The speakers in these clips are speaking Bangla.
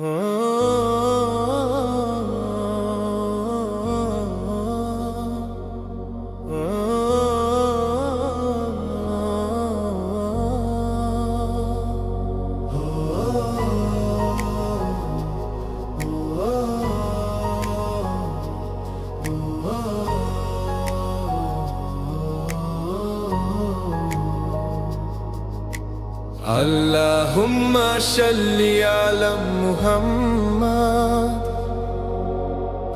Oh. আল্লাহুম্মা সাল্লি আলা মুহাম্মাদ।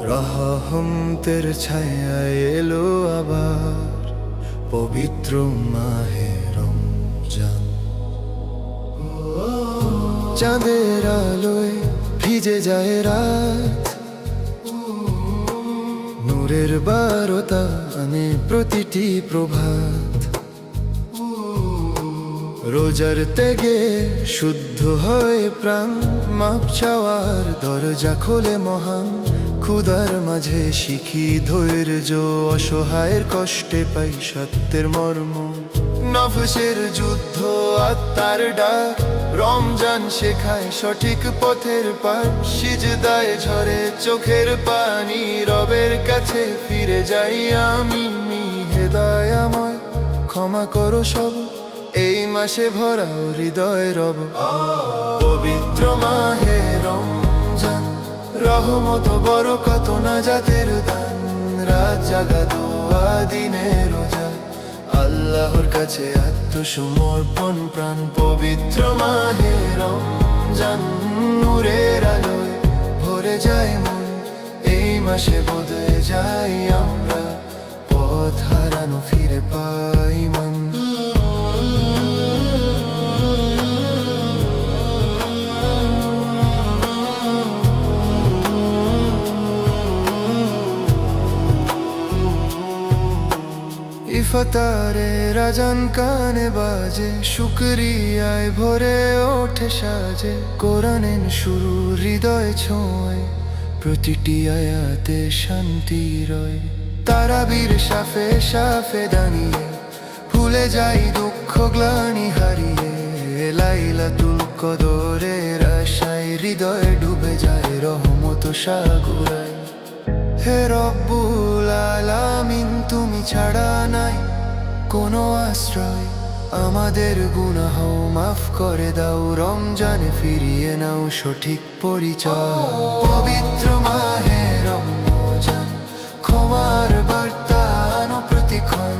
রহমতের ছায়া এলো আবার, পবিত্র মাহে রমজান। চাঁদের আলোয় ভিজে যায় রাত। নূরের বারতা আনে প্রতিটি প্রভাত। রোজার তেগে শুদ্ধ হয় প্রাণ, মাপ চাওয়ার দরজা খোলে মহান। ক্ষুদার মাঝে শিখি ধৈর্য, অসহায়ের কষ্টে পাই সত্যের মর্ম। নফসের যুদ্ধ, আত্মার ডাক, রমজান শেখায় সঠিক পথের পার। সিজদায় ঝরে চোখের পানি, রবের কাছে ফিরে যাই আমি হেদায়াময়। ক্ষমা করো সব। এই মাসে ভরাও হৃদয় রব। পবিত্র মাহে রমজান, রহমত বড় কত না জাতের দান। রাত জাগা দোয়া দিনে রোজা। আল্লাহর কাছে আত্মসমর্পণ প্রাণ। পবিত্র মাহে রমজান, নূরের আলোয় ভরে যায় মন। এই মাসে বদলে যাই আমরা, পথ হারানো ফিরে পাই। ইফতারে রাজান কানে বাজে, শুক্রিয়ায় ভরে ওঠে সাজে। কোরআনের শুরু হৃদয় ছোঁয়, প্রতিটি আয়াতে শান্তি রয়। তারাবীর সাফে সাফে দাঁড়িয়ে, ভুলে যাই দুঃখ গ্লানি হারিয়ে। লাইলাতুল কদরের আশায় হৃদয় ডুবে যায়, রহমত সাগুরায়। হে রব্বুল আলামিন, তুমি ছাড়া কোনো আশ্রয়, আমাদের গুনাহ মাফ করে দাও, রমজানে ফিরিয়ে নাও সঠিক পরিচয়। পবিত্র মাহে রমজান, ক্ষমার বার্তা আনো প্রতিক্ষণ,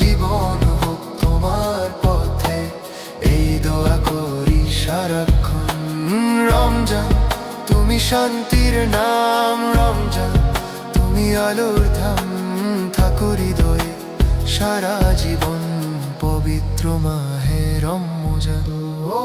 জীবন হোক তোমার পথে, এই দোয়া করি সারাক্ষণ। রমজান, তুমি শান্তির নাম, রমজান, তুমি আলোর ধাম থাকো হৃদয়ে সারা জীবন পবিত্র মাহে রম্মজা ও